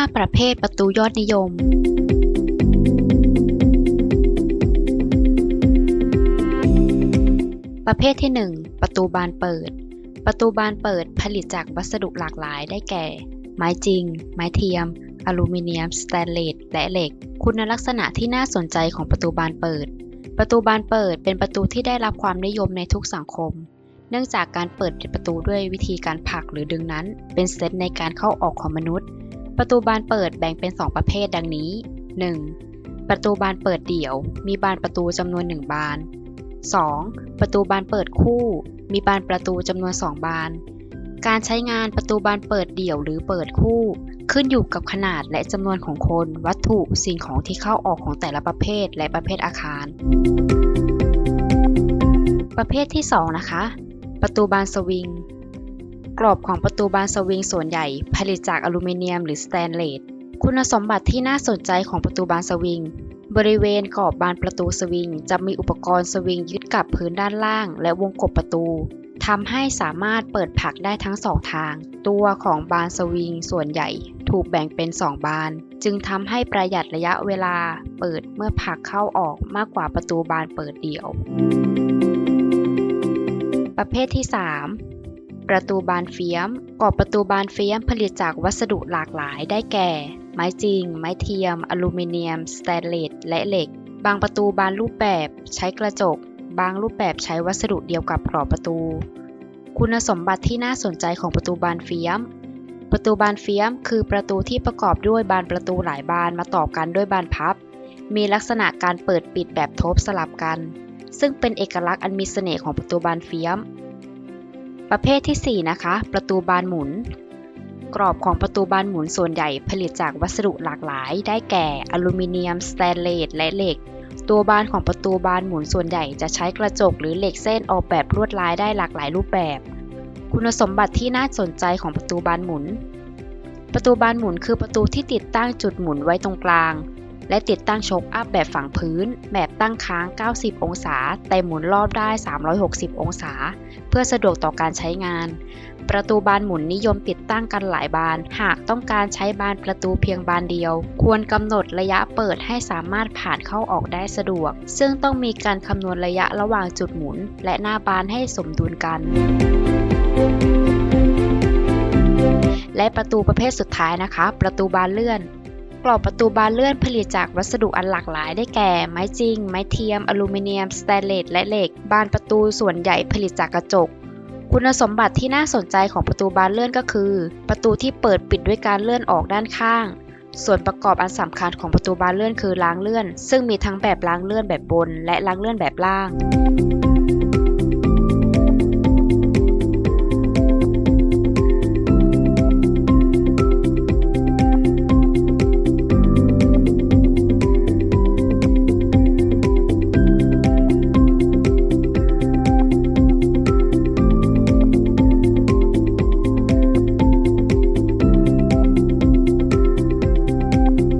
5 ประเภทประตูยอดนิยมประเภทที่ 1 ประตูบานเปิด ประตูบานเปิดผลิตจากวัสดุหลากหลายได้แก่ ไม้จริง ไม้เทียม อลูมิเนียม สแตนเลส และเหล็ก คุณลักษณะที่น่าสนใจของประตูบานเปิด ประตูบานเปิดเป็นประตูที่ได้รับความนิยมในทุกสังคม เนื่องจากการเปิดประตูด้วยวิธีการผลักหรือดึงนั้น เป็นสเต็ปในการเข้าออกของมนุษย์ ประตูบานเปิดแบ่งเป็น 2 ประเภทดังนี้ 1. ประตูบานเปิดเดี่ยว มีบานประตูจำนวน 1 บาน 2. ประตูบานเปิดคู่ มีบานประตูจำนวน 2 บาน การใช้งานประตูบานเปิดเดี่ยวหรือเปิดคู่ ขึ้นอยู่กับขนาดและจำนวนของคน วัตถุสิ่งของที่เข้าออกของแต่ละประเภทและประเภทอาคาร ประเภทที่ 2 นะคะ ประตูบานสวิง กรอบของประตูบานสวิงส่วนใหญ่ผลิตจากอลูมิเนียมหรือสแตนเลส คุณสมบัติที่น่าสนใจของประตูบานสวิง บริเวณขอบบานประตูสวิง จะมีอุปกรณ์สวิงยึดกับพื้นด้านล่าง และวงกบประตูทำให้สามารถเปิดผักได้ทั้งสองทาง ตัวของบานสวิงส่วนใหญ่ถูกแบ่งเป็น2บาน จึงทำให้ประหยัดระยะเวลาเปิดเมื่อผักเข้าออกมากกว่าประตูบานเปิดเดี่ยว ประเภทที่ 3 ประตูบานเฟียมกรอบประตูบานเฟียมผลิตจากวัสดุหลากหลายได้แก่ ไม้จริง ไม้เทียม อลูมิเนียม สแตนเลส และเหล็ก บางประตูบานรูปแบบใช้กระจก บางรูปแบบใช้วัสดุเดียวกับกรอบประตู คุณสมบัติที่น่าสนใจของประตูบานเฟียม ประตูบานเฟียม คือประตูที่ประกอบด้วยบานประตูหลายบานมาต่อกันด้วยบานพับ มีลักษณะการเปิดปิดแบบทบสลับกัน ซึ่งเป็นเอกลักษณ์อันมีเสน่ห์ของประตูบานเฟียม ประเภทที่ 4 นะคะ ประตูบานหมุน กรอบของประตูบานหมุนส่วนใหญ่ผลิตจากวัสดุหลากหลาย ได้แก่อลูมิเนียม สแตนเลส และเหล็ก ตัวบานของประตูบานหมุนส่วนใหญ่จะใช้กระจกหรือเหล็กเส้นออกแบบลวดลายได้หลากหลายรูปแบบ คุณสมบัติที่น่าสนใจของประตูบานหมุน ประตูบานหมุนคือประตูที่ติดตั้งจุดหมุนไว้ตรงกลาง และติดตั้งโชคอัพแบบฝังพื้น แบบตั้งค้าง 90 องศา แต่หมุนรอบได้ 360 องศา เพื่อสะดวกต่อการใช้งาน ประตูบานหมุนนิยมติดตั้งกันหลายบาน หากต้องการใช้บานประตูเพียงบานเดียว ควรกำหนดระยะเปิดให้สามารถผ่านเข้าออกได้สะดวก ซึ่งต้องมีการคำนวณระยะระหว่างจุดหมุน และหน้าบานให้สมดุลกันและประตูประเภทสุดท้ายนะคะ ประตูบานเลื่อน กรอบประตูบานเลื่อนผลิตจากวัสดุอันหลากหลายได้แก่ ไม้จริง ไม้เทียม อลูมิเนียม สแตนเลส และเหล็ก บานประตูส่วนใหญ่ผลิตจากกระจก คุณสมบัติที่น่าสนใจของประตูบานเลื่อนก็คือ ประตูที่เปิดปิดด้วยการเลื่อนออกด้านข้าง ส่วนประกอบอันสำคัญของประตูบานเลื่อนคือรางเลื่อน ซึ่งมีทั้งแบบรางเลื่อนแบบบน และรางเลื่อนแบบล่าง